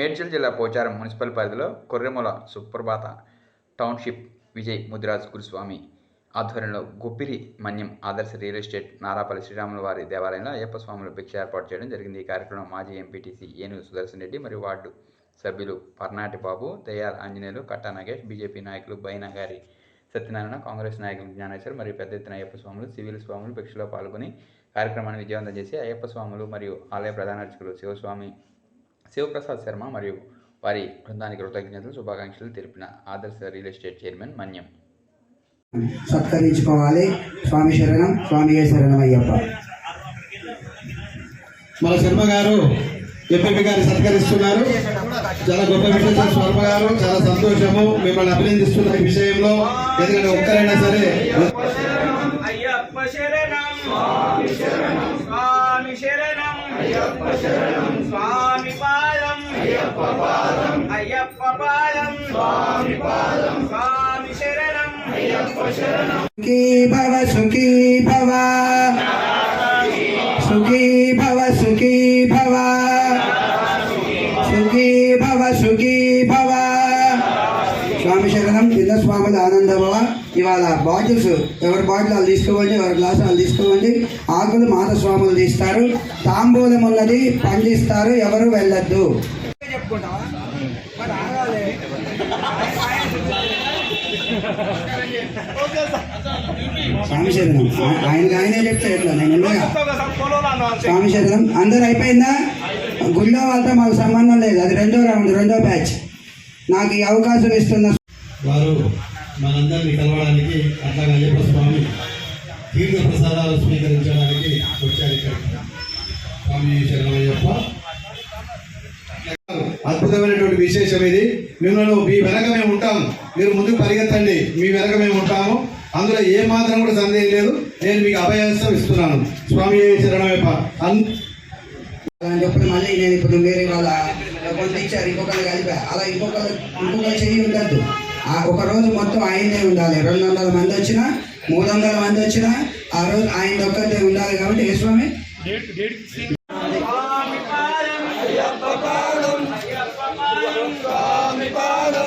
మేడ్చల్ జిల్లా పోచారం మున్సిపల్ పరిధిలో కొర్రెముల సుప్రభాత టౌన్షిప్ విజయ్ ముదిరాజ్ గురుస్వామి ఆధ్వర్యంలో గుప్పిరి మన్యం ఆదర్శ రియల్ ఎస్టేట్ నారాపల్లి శ్రీరాముల వారి దేవాలయంలో అయ్యప్ప స్వాముల భిక్ష ఏర్పాటు చేయడం జరిగింది. ఈ కార్యక్రమం మాజీ ఎంపీటీసీ ఏనుగు సుదర్శన్ రెడ్డి మరియు వార్డు సభ్యులు పర్నాటి బాబు దయాల్ ఆంజనేయులు కట్టా నాగేష్ బీజేపీ నాయకులు బైనా గారి సత్యనారాయణ కాంగ్రెస్ నాయకులు జ్ఞానేశ్వర్ మరియు పెద్ద ఎత్తున అయ్యప్ప స్వాములు సివిల్ స్వాములు భిక్షలో పాల్గొని కార్యక్రమాన్ని విజయవంతం చేసి అయ్యప్ప స్వాములు మరియు ఆలయ ప్రధాన అర్చకులు శివస్వామి శివప్రసాద్ శర్మ మరియు వారి బృందానికి కృతజ్ఞతలు శుభాకాంక్షలు తెలిపిన Adarsh real estate chairman Manyam. సత్కరించుకోవాలి. స్వామి శరణం స్వామి శరణం అయ్యప్ప మన శర్మ గారు ఎంపీ గారు సత్కరిస్తున్నారు. చాలా గొప్ప విషయం శర్మ గారు. చాలా సంతోషము. మిమ్మల్ని అభినందిస్తున్న ఈ విషయంలో. ఎందుకంటే ఒక్కరైనా సరే అయ్యప్ప శరణం స్వామి శరణం స్వామి శరణం అయ్యప్ప శరణం స్వామి అయ్యప్ప పాదం. అయ్యప్ప పాదం స్వామి పాదం స్వామి శరణం. అయ్యప్ప శరణం సుఖీ భవ సుఖీ భవ. సుఖీ భవ సుఖీ భవ. సుఖీ భవ సుఖీ భవ. స్వామి శరణం చిన్న స్వాముల ఆనంద భవ ఇవాళ బాటిల్స్ ఎవరి బాటిల్ వాళ్ళు తీసుకోవండి ఎవరి గ్లాస్ వాళ్ళు తీసుకోవండి ఆకులు మాత స్వాములు తీస్తారు. తాంబూలం ఉన్నది పండిస్తారు ఎవరు వెళ్ళొద్దు. స్వామి శరణం ఆ- ఆయనకి ఆయనే చెప్తే ఎట్లా? నేను స్వామి శరణం అందరు అయిపోయిందా? గుళ్ళో వాళ్ళతో మాకు సంబంధం లేదు. అది రెండో రౌండ్ రెండో బ్యాచ్. నాకు ఈ అవకాశం ఇస్తున్న వారు మనందరినీ కలవడానికి అట్లాగే అయ్యప్ప స్వామి తీర్థ ప్రసాదాలు స్వీకరించడానికి వచ్చారు ఇక్కడ. స్వామి శరణమయ్యప్ప అద్భుతమైనటువంటి విశేషం ఇది. మిమ్మల్ని మీ వెనక మేము ఉంటాం. మీరు ముందుకు పరిగెత్తండి. మీ వెనక మేము ఉంటాము. అందులో ఏ మాత్రం కూడా సందేహం లేదు. నేను మీకు అభయహస్తం ఇస్తున్నాను. స్వామి శరణమయ్యప్ప అన్ అలాంటప్పుడు మళ్ళీ నేను ఇప్పుడు వేరే వాళ్ళ కొంత ఇచ్చారు. ఇంకొకరు కలిపా. అలా ఇంకొకరు ఇంకొకరు చెయ్యి ఉండద్దు. ఆ ఒక రోజు మొత్తం ఆయనే ఉండాలి. రెండు వందల మంది వచ్చినా మూడు వందల మంది వచ్చినా ఆ రోజు ఆయన ఒక్కరిదే ఉండాలి కాబట్టి ఏ స్వామి? Swami Pada.